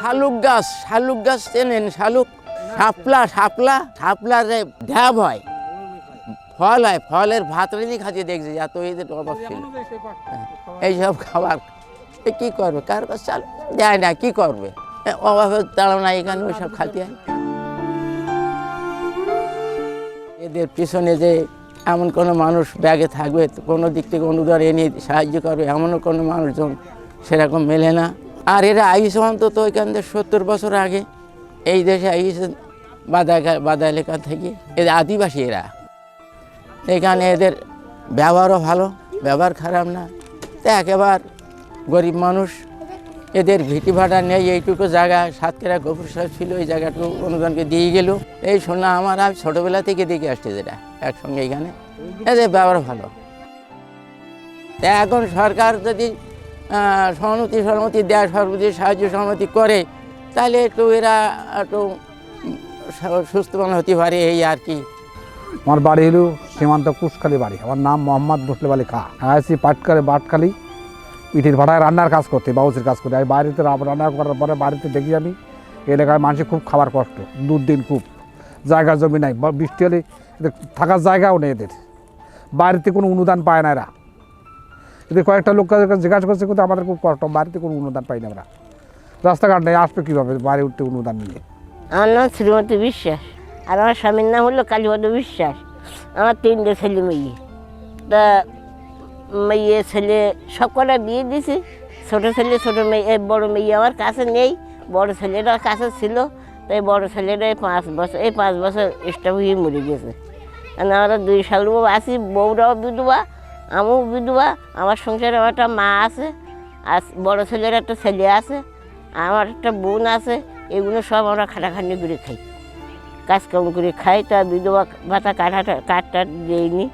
শালুক গাছ শালুক গাছ চেনেন? শালুক শাপলা শাপলা? শাপলার ঢ্যাব হয়। ফল হয়, ফলের ভাত রেঁধে খাতে দেখছি এত এদের অভাব ছিল। এইসব খাবার। কি করবে? কার কাছে চাল? দেয় না, কি করবে? অভাবের তাড়না এখানে ওইসব খাতে হয়। এদের পিছনে যে এমন কোনো মানুষ ব্যাগে থাকবে, কোনো দিক থেকে অনুদান এনে সাহায্য করবে, এমনও কোনো মানুষজন সেরকম মেলে না। আর এরা আইসে অন্তত ওইখান থেকে সত্তর বছর আগে এই দেশে আইসে বাদা বাদা এলাকা থেকে এদের আদিবাসী এরা। এখানে এদের ব্যবহারও ভালো, ব্যবহার খারাপ না। তো একেবার গরিব মানুষ এদের ভিটি ভাড়া নেই এইটুকু জায়গা, সাতক্ষীরা গফুর সাহেব ছিল, এই জায়গাটুকু অনুদানকে দিয়ে গেল। এই শোনা আমার আমি ছোটোবেলা থেকে দেখে আসছে যেটা একসঙ্গে এখানে। এদের ব্যবহার ভালো। তা এখন সরকার যদি সহমতি সহমতি দেয় সর্বদি সাহায্য সহমতি করে, তাহলে একটু এরা একটু সুস্থবান হতে পারে এই আর কি। আমার বাড়ি হলো সীমান্ত কুশখালী বাড়ি। আমার নাম মোহাম্মদ মুসলিম আলী খা। আছি পাটকালে বাটখালি, ইটির ভাড়ায় রান্নার কাজ করতে, বাউসের কাজ করতে। আমি বাড়িতে রান্না করার পরে বাড়িতে দেখি আমি এলাকায় মানুষের খুব খাবার কষ্ট দুদিন খুব। জায়গা জমি নাই বৃষ্টি হলে থাকার জায়গাও নেই এদের। বাড়িতে কোনো অনুদান পায় না এরা। এদের কয়েকটা লোক জিজ্ঞাসা করছে, কিন্তু আমাদের খুব কষ্ট বাড়িতে কোনো অনুদান পাই না আমরা। রাস্তাঘাট নেই, আসবে কীভাবে বাড়ি উঠতে অনুদান নিয়ে? আমার নাম শ্রীমতী বিশ্বাস, আর আমার স্বামীর নাম হলো কালীপদ বিশ্বাস। আমার তিনটে ছেলে মেয়ে। তা মেয়ে ছেলে সব কটা বিয়ে দিছি ছোটো ছেলে, ছোটো মেয়ে বড়ো মেয়ে আমার কাছে নেই, বড় ছেলেটা কাছে ছিল। তাই বড় ছেলেটা এই পাঁচ বছর, এই পাঁচ বছর স্টাফ হয়ে মরে গেছে। আর আমরা দুই বউ আছি বউরাও বিধবা আমিও বিধবা, আমার সংসারে একটা মা আছে, আর বড় ছেলের একটা ছেলে আছে, আমার একটা বোন আছে, এগুলো সব আমরা খাটাখাটি করে খাই। কাজকাম করে খাই, তা বিধবা ভাতা কাটা কাঠটা দেয়নি।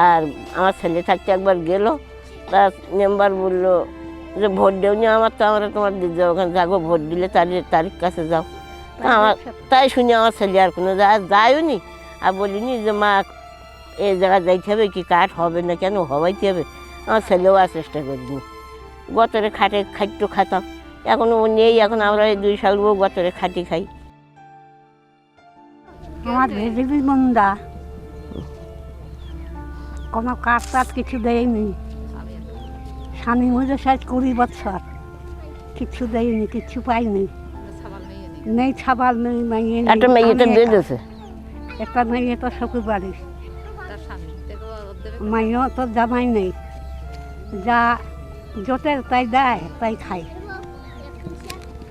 আর আমার ছেলে থাকতে একবার গেল, তা মেম্বার বলল যে, ভোট দেওনি আমার তো, আমরা তোমার দিদি ওখানে যাব ভোট দিলে তারিখ তারিখ কাছে যাও। আমার, তাই শুনি আমার ছেলে আর কোনো যা যায়ও আর বলিনি যে, মা এই জায়গায় যাইতে হবে কি কাঠ হবে না কেন? হবাইতে হবে। আমার ছেলেও আর চেষ্টা করিনি গতরে খাটে খাদ্য খাতাম। এখন ও নেই এখন আমরা এই দুই সাল বউ গতরে খাটি খাই। আমার ভেজিবি মন্দা। কোনো কাজ টাজ কিছু দেয়নি। স্বামী মরে শেষ কুড়ি বছর। কিছু দেয়নি কিছু পাইনি। নেই ছাবাল নেই মাইয়ে একটা আমি দিয়ে দিয়েছে। একটা মেয়ে তো শ্বশুর বাড়ি মাইও তো জামাই নেই। যা জোটের তাই দেয় তাই খাই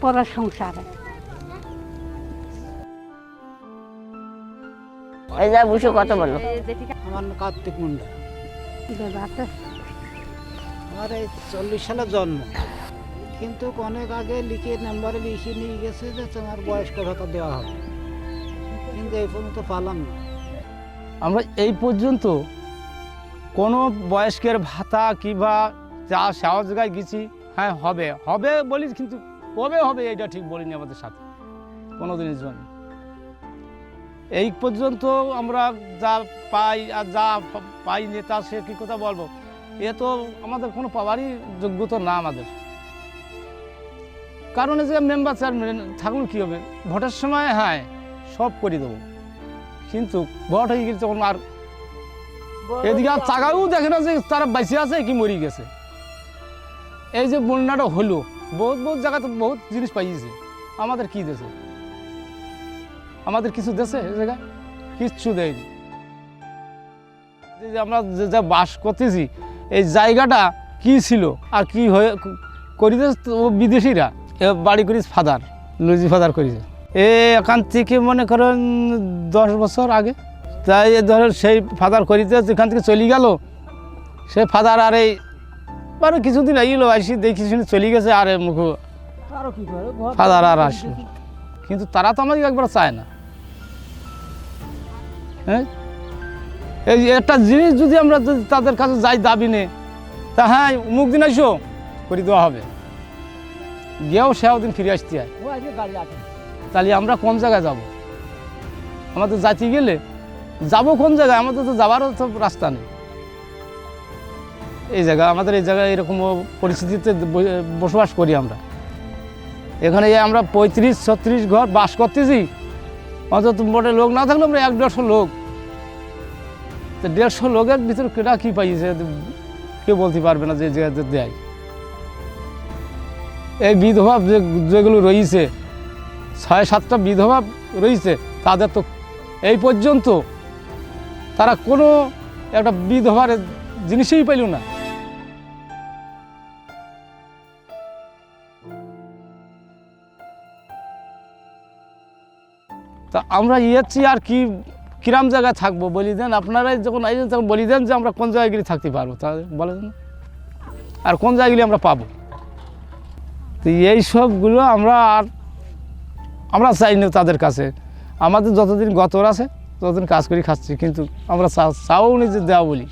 পরের সংসারে। এই যা বুঝো কত বলো। আমার নাম কার্তিক মুন্ডা। আমার এই চল্লিশ সালে জন্ম। কিন্তু অনেক আগে লিখে নাম্বারে লিখে নিয়ে গেছে যে তোমার বয়স্ক ভাতা দেওয়া হবে। কিন্তু এই পর্যন্ত পালাম না। আমরা এই পর্যন্ত কোনো বয়স্কের ভাতা কিংবা যা সহজ জায়গায় গেছি হ্যাঁ হবে। হবে বলি কিন্তু কবে হবে এটা ঠিক বলিনি আমাদের সাথে। কোনো দিনের জন্য এই পর্যন্ত আমরা যা পাই আর যা পাই নেতা, সে কী কথা বলব? এ তো আমাদের কোনো পাওয়ারই যোগ্যতা না আমাদের। কারণ যে মেম্বার চেয়ারম্যান থাকলে কী হবে? ভোটের সময় হ্যাঁ সব করে দেবো। কিন্তু ভোট হয়ে গেছে তখন আর এদিকে আর চাগাও দেখে না যে তারা বেঁচে আছে কি মরি গেছে। এই যে বন্যাটা হলো বহুত বহুত জায়গাতে বহুত জিনিস পাইছে। আমাদের কি দেশে? আমাদের কিছু দেশে এই জায়গায় কিচ্ছু দেয়নি। যে আমরা যে যা বাস করতেছি এই জায়গাটা কি ছিল আর কি হয়ে করিতে বিদেশিরা? বাড়ি করিস ফাদার লুজি ফাদার করেছে। এ এখান থেকে মনে করেন দশ বছর আগে তাই এ ধরেন সেই ফাদার করিতে যেখান থেকে চলে গেল সে ফাদার আর এই মানে কিছুদিন আইলো আসি দেখি শুনে চলে গেছে আর মুখ ফাদার আর আসলো। কিন্তু তারা তো আমাকে একবার চায় না। হ্যাঁ? এই একটা জিনিস যদি আমরা যদি তাদের কাছে যাই দাবি নে তা হ্যাঁ মুখ দিন আসো করে দেওয়া হবে। গিয়েও সেও দিন ফিরে আসতে হয়। তাহলে আমরা কোন জায়গায় যাব? আমাদের যাইতে গেলে যাব কোন জায়গায়? আমাদের তো যাওয়ারও তো রাস্তা নেই। এই জায়গা, আমাদের এই জায়গায় এরকম পরিস্থিতিতে বসবাস করি আমরা। এখানে আমরা পঁয়ত্রিশ, ছত্রিশ ঘর বাস করতেছি, অন্তত মোটে লোক না থাকলে আমরা এক দেড়শো লোক। তো দেড়শো লোকের ভিতরে কেটা কী পাইছে কেউ বলতে পারবে না যে যে দেয়। এই বিধবা যেগুলো রয়েছে, ছয়, সাতটা বিধবা রয়েছে, তাদের তো এই পর্যন্ত তারা কোনো একটা বিধবার জিনিসই পাইল না। তা আমরা ইয়েছি আর কি কিরাম জায়গায় থাকব বলি দেন, আপনারাই যখন আইছেন তখন বলি দেন যে আমরা কোন জায়গায় গেলে থাকতে পারব। তাহলে বলেন না আর কোন জায়গায় গেলে আমরা পাবো? তো এই সবগুলো আমরা আর আমরা চাই না তাদের কাছে। আমাদের যতদিন গতর আছে ততদিন কাজ করি খাচ্ছি কিন্তু আমরা চাউনি যে দেওয়া বলি।